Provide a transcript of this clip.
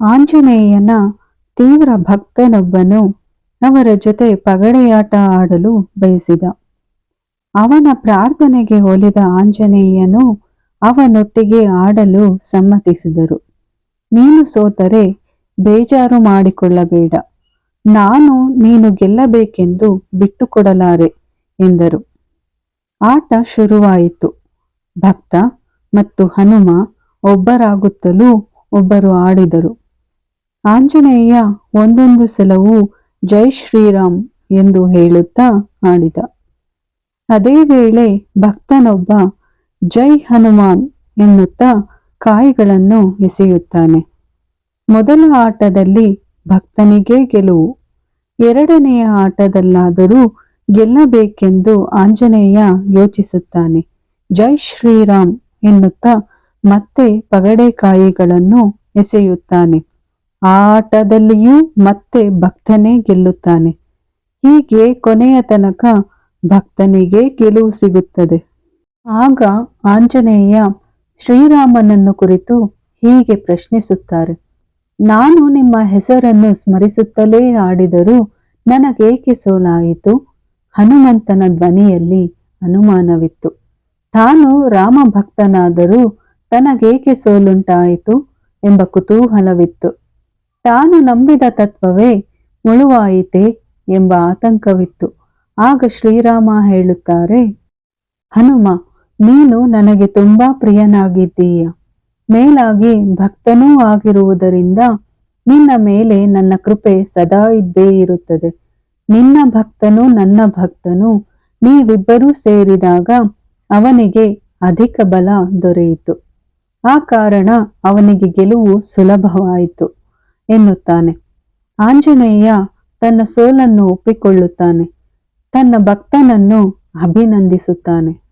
ಆಂಜನೇಯನ ತೀವ್ರ ಭಕ್ತನೊಬ್ಬನು ಅವರ ಜೊತೆ ಪಗಡೆಯಾಟ ಆಡಲು ಬಯಸಿದ. ಅವನ ಪ್ರಾರ್ಥನೆಗೆ ಒಲಿದ ಆಂಜನೇಯನು ಅವನೊಟ್ಟಿಗೆ ಆಡಲು ಸಮ್ಮತಿಸಿದರು. ನೀನು ಸೋತರೆ ಬೇಜಾರು ಮಾಡಿಕೊಳ್ಳಬೇಡ. ನಾನು ನೀನು ಗೆಲ್ಲಬೇಕೆಂದು ಬಿಟ್ಟುಕೊಡಲಾರೆ ಎಂದರು. ಆಟ ಶುರುವಾಯಿತು. ಭಕ್ತ ಮತ್ತು ಹನುಮ ಒಬ್ಬರಾಗುತ್ತಲೂ ಒಬ್ಬರು ಆಡಿದರು. ಆಂಜನೇಯ ಒಂದೊಂದು ಸಲವೂ ಜೈ ಶ್ರೀರಾಮ್ ಎಂದು ಹೇಳುತ್ತಾ ಆಡಿದ. ಅದೇ ವೇಳೆ ಭಕ್ತನೊಬ್ಬ ಜೈ ಹನುಮಾನ್ ಎನ್ನುತ್ತಾ ಕಾಯಿಗಳನ್ನು ಎಸೆಯುತ್ತಾನೆ. ಮೊದಲ ಆಟದಲ್ಲಿ ಭಕ್ತನಿಗೇ ಗೆಲುವು. ಎರಡನೆಯ ಆಟದಲ್ಲಾದರೂ ಗೆಲ್ಲಬೇಕೆಂದು ಆಂಜನೇಯ ಯೋಚಿಸುತ್ತಾನೆ. ಜೈ ಶ್ರೀರಾಮ್ ಎನ್ನುತ್ತಾ ಮತ್ತೆ ಪಗಡೆಕಾಯಿಗಳನ್ನು ಎಸೆಯುತ್ತಾನೆ. ಆ ಆಟದಲ್ಲಿಯೂ ಮತ್ತೆ ಭಕ್ತನೇ ಗೆಲ್ಲುತ್ತಾನೆ. ಹೀಗೆ ಕೊನೆಯ ತನಕ ಭಕ್ತನಿಗೆ ಗೆಲುವು ಸಿಗುತ್ತದೆ. ಆಗ ಆಂಜನೇಯ ಶ್ರೀರಾಮನನ್ನು ಕುರಿತು ಹೀಗೆ ಪ್ರಶ್ನಿಸುತ್ತಾರೆ. ನಾನು ನಿಮ್ಮ ಹೆಸರನ್ನು ಸ್ಮರಿಸುತ್ತಲೇ ಆಡಿದರೂ ನನಗೇಕೆ ಸೋಲಾಯಿತು? ಹನುಮಂತನ ಧ್ವನಿಯಲ್ಲಿ ಅನುಮಾನವಿತ್ತು. ತಾನು ರಾಮ ಭಕ್ತನಾದರೂ ತನಗೇಕೆ ಸೋಲುಂಟಾಯಿತು? ಎಂಬ ಕುತೂಹಲವಿತ್ತು. ತಾನು ನಂಬಿದ ತತ್ವವೇ ಮುಳುವಾಯಿತೆ ಎಂಬ ಆತಂಕವಿತ್ತು. ಆಗ ಶ್ರೀರಾಮ ಹೇಳುತ್ತಾರೆ, ಹನುಮ, ನೀನು ನನಗೆ ತುಂಬಾ ಪ್ರಿಯನಾಗಿದ್ದೀಯ. ಮೇಲಾಗಿ ಭಕ್ತನೂ ಆಗಿರುವುದರಿಂದ ನಿನ್ನ ಮೇಲೆ ನನ್ನ ಕೃಪೆ ಸದಾ ಇದ್ದೇ ಇರುತ್ತದೆ. ನಿನ್ನ ಭಕ್ತನು ನನ್ನ ಭಕ್ತನು ನೀವಿಬ್ಬರೂ ಸೇರಿದಾಗ ಅವನಿಗೆ ಅಧಿಕ ಬಲ ದೊರೆಯಿತು. ಆ ಕಾರಣ ಅವನಿಗೆ ಗೆಲುವು ಸುಲಭವಾಯಿತು. ಎನ್ನುತ್ತಾನೆ. ಆಂಜನೇಯ ತನ್ನ ಸೋಲನ್ನು ಒಪ್ಪಿಕೊಳ್ಳುತ್ತಾನೆ. ತನ್ನ ಭಕ್ತನನ್ನು ಅಭಿನಂದಿಸುತ್ತಾನೆ.